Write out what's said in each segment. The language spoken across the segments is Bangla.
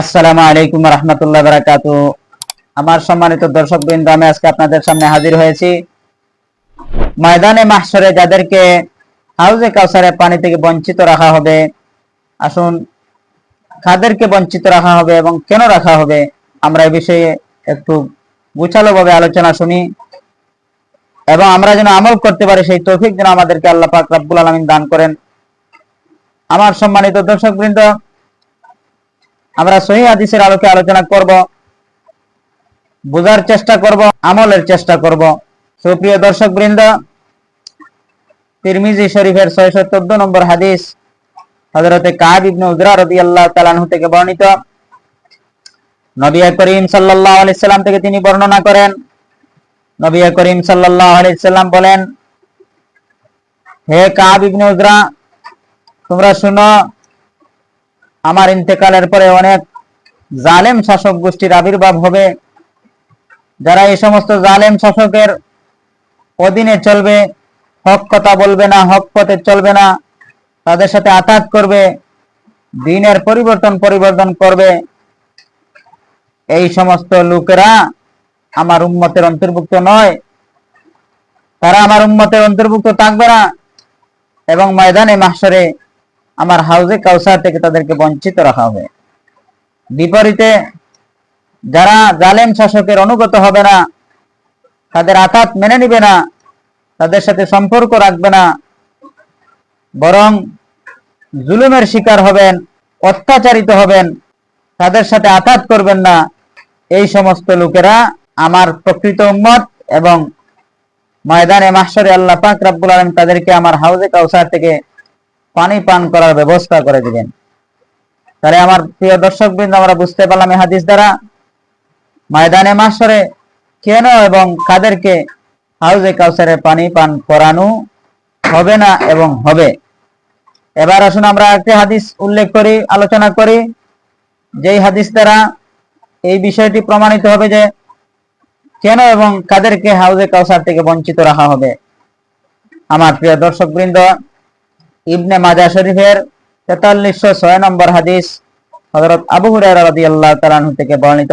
আসসালামু আলাইকুম রহমতুল্লাহ বারাকাত আমার সম্মানিত দর্শক বৃন্দ আমি আজকে আপনাদের সামনে হাজির হয়েছি ময়দানে মাহসরে যাদেরকে হাউজে কাউসারে পানি থেকে বঞ্চিত রাখা হবে, আসুন কাদেরকে বঞ্চিত রাখা হবে এবং কেন রাখা হবে, আমরা এই বিষয়ে একটু গুছালো ভাবে আলোচনা শুনি এবং আমরা যেন আমল করতে পারি সেই তৌফিক যেন আমাদেরকে আল্লাহ পাক রাব্বুল আলামিন দান করেন। আমার সম্মানিত দর্শক বৃন্দ আমরা সহি হাদিসের আলোকে আলোচনা করব, বোঝার চেষ্টা করব, আমলের চেষ্টা করব। সুপ্রিয় দর্শক বৃন্দ তিরমিজি শরীফের ছয়শো চোদ্দ নম্বর হাদিস হজরতে কাব ইবনে উজরা রাদিয়াল্লাহু তাআলা আনহু থেকে বর্ণিত। নবী করিম সাল্লাল্লাহু আলাইহি সাল্লাম থেকে তিনি বর্ণনা করেন। নবী করিম সাল্লাল্লাহু আলাইহি সাল্লাম বলেন, হে কাব ইবনে উজরা, তোমরা শুনো আমার ইন্তেকালের পরে অনেক জালেম শাসক গোষ্ঠীর আবির্ভাব হবে। যারা এই সমস্ত জালেম শাসকের অধীনে চলবে, হক কথা বলবে না, হক পথে চলবে না, তাদের সাথে আঘাত করবে, দিনের পরিবর্তন পরিবর্তন করবে, এই সমস্ত লোকেরা আমার উম্মতের অন্তর্ভুক্ত নয়। তারা আমার উম্মতের অন্তর্ভুক্ত থাকবে না। এবং ময়দানে মাসরে আমার হাউজে কাউসার থেকে তাদেরকে বঞ্চিত রাখা হবে। বিপরীতে, যারা জালেম শাসকের অনুগত হবে না, তাদের আঘাত মেনে নিবে না, তাদের সাথে সম্পর্ক রাখবে না, বরং জুলুমের শিকার হবেন, অত্যাচারিত হবেন, তাদের সাথে আঘাত করবেন না, এই সমস্ত লোকেরা আমার প্রকৃত উম্মত এবং ময়দানে মাসরে আল্লাহ পাক রাব্বুল আলম তাদেরকে আমার হাউজে কাউসার থেকে পানি পান করার ব্যবস্থা করে দিবেন। তাহলে আমার প্রিয় দর্শক বৃন্দ আমরা বুঝতে পারলাম এই হাদিস দ্বারা ময়দানে মাসরে কেন এবং কাদেরকে হাউজে কাউসারে পানি পান করানো হবে না এবং হবে? এবার আসুন আমরা একটি হাদিস উল্লেখ করি, আলোচনা করি। যেই হাদিস দ্বারা এই বিষয়টি প্রমাণিত হবে যে কেন এবং কাদেরকে হাউজে কাউসার থেকে বঞ্চিত রাখা হবে। আমার প্রিয় দর্শক বৃন্দ ইবনে মাজা শরীফের তেতাল্লিশশো ছয় নম্বর হাদিস হজরত আবু তাআলা আনহু থেকে বর্ণিত।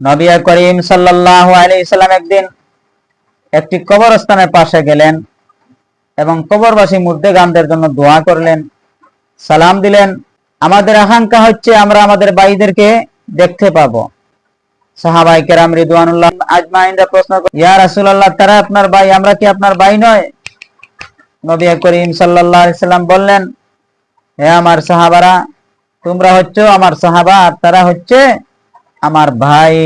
নবী করিম সাল্লাল্লাহু আলাইহি সাল্লাম একদিন একটি কবরস্থানের পাশে গেলেন এবং কবরবাসী মুর্দেগানদের জন্য দোয়া করলেন, সালাম দিলেন, আমাদের আকাঙ্ক্ষা হচ্ছে আমরা আমাদের ভাইদেরকে দেখতে পাবো। সাহাবাই কেরাম রিদওয়ানুল্লাহ আজমাইনরা প্রশ্ন ইয়া রাসূলুল্লাহ, তারা আপনার ভাই, আমরা কি আপনার ভাই নয়? নবী করিম সাল্লাম বললেন, হে আমার সাহাবারা, তোমরা হচ্ছে আমার সাহাবা আর তারা হচ্ছে আমার ভাই।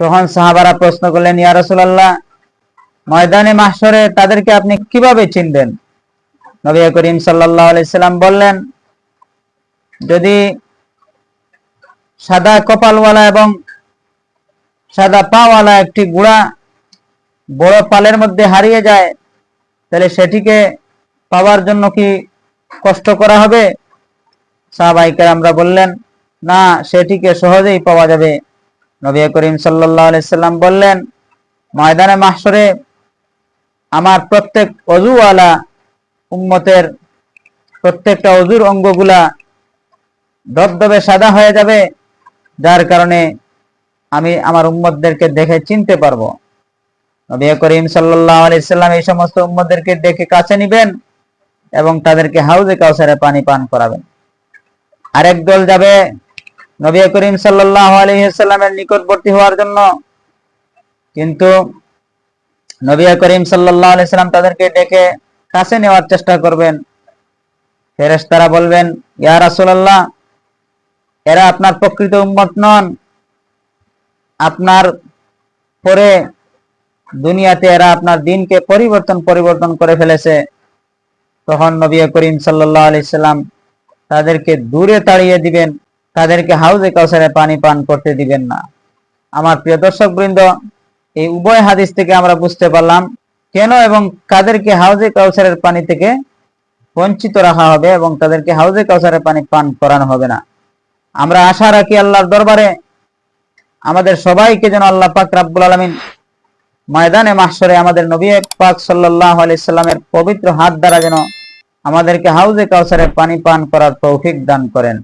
তখন সাহাবারা প্রশ্ন করলেন, ইয়া রাসূলুল্লাহ, ময়দানে মাহশরে তাদেরকে আপনি কীভাবে চিনবেন? নবী করিম সাল্লাল্লাহু আলাইহি সাল্লাম বললেন, যদি সাদা কপালওয়ালা এবং সাদা পাওয়ালা একটি গুড়া বড় পালের মধ্যে হারিয়ে যায় তাহলে সেটিকে পাওয়ার জন্য কি কষ্ট করা হবে? সাহাবাইকার আমরা বললেন, না, সেটিকে সহজেই পাওয়া যাবে। নবী করিম আলাইহি সাল্লাম বললেন, ময়দানে মাহশরে আমার প্রত্যেক অজুওয়ালা উম্মতের প্রত্যেকটা অজুর অঙ্গগুলা দবদবে সাদা হয়ে যাবে, যার কারণে আমি আমার উম্মতদেরকে দেখে চিনতে পারব। নবী করিম সাল্লাল্লাহু আলাইহি সাল্লাম এই সমস্ত উম্মতদেরকে দেখে কাছে নিবেন এবং তাদেরকে হাউজে কাউসারে পানি পান করাবেন। আরেক দল যাবে নবী করিম সাল্লাল্লাহু আলাইহি সাল্লামের নিকটবর্তী হওয়ার জন্য। কিন্তু নবী করিম সাল্লাল্লাহু আলাইহি সাল্লাম তাদেরকে ডেকে কাছে নেওয়ার চেষ্টা করবেন। ফেরেশতারা বলবেন, ইয়া রাসূলুল্লাহ, এরা আপনার প্রকৃত উম্মত নন। আপনার পরে দুনিয়াতে এরা আপনার দিনকে পরিবর্তন পরিবর্তন করে ফেলেছে। তখন নবী করিম সাল্লাল্লাহু আলাইহি সাল্লাম তাদেরকে দূরে তাড়িয়ে দিবেন, তাদেরকে হাউজে কাউসারে পানি পান করতে দিবেন না। আমার প্রিয় দর্শক বৃন্দ, এই উভয় হাদিস থেকে আমরা বুঝতে পারলাম কেন এবং কাদেরকে হাউজে কাউসারের পানি থেকে বঞ্চিত রাখা হবে এবং তাদেরকে হাউজে কাউসারের পানি পান করানো হবে না। আমরা আশা রাখি আল্লাহর দরবারে আমাদের সবাইকে যেন আল্লাহ পাক রাব্বুল আলামিন ময়দানে মাহসরে আমাদের নবী পাক সাল্লাল্লাহু আলাইহি সাল্লামের পবিত্র হাত দ্বারা যেন আমাদেরকে হাউজে কাউসারে পানি পান করার তৌফিক দান করেন।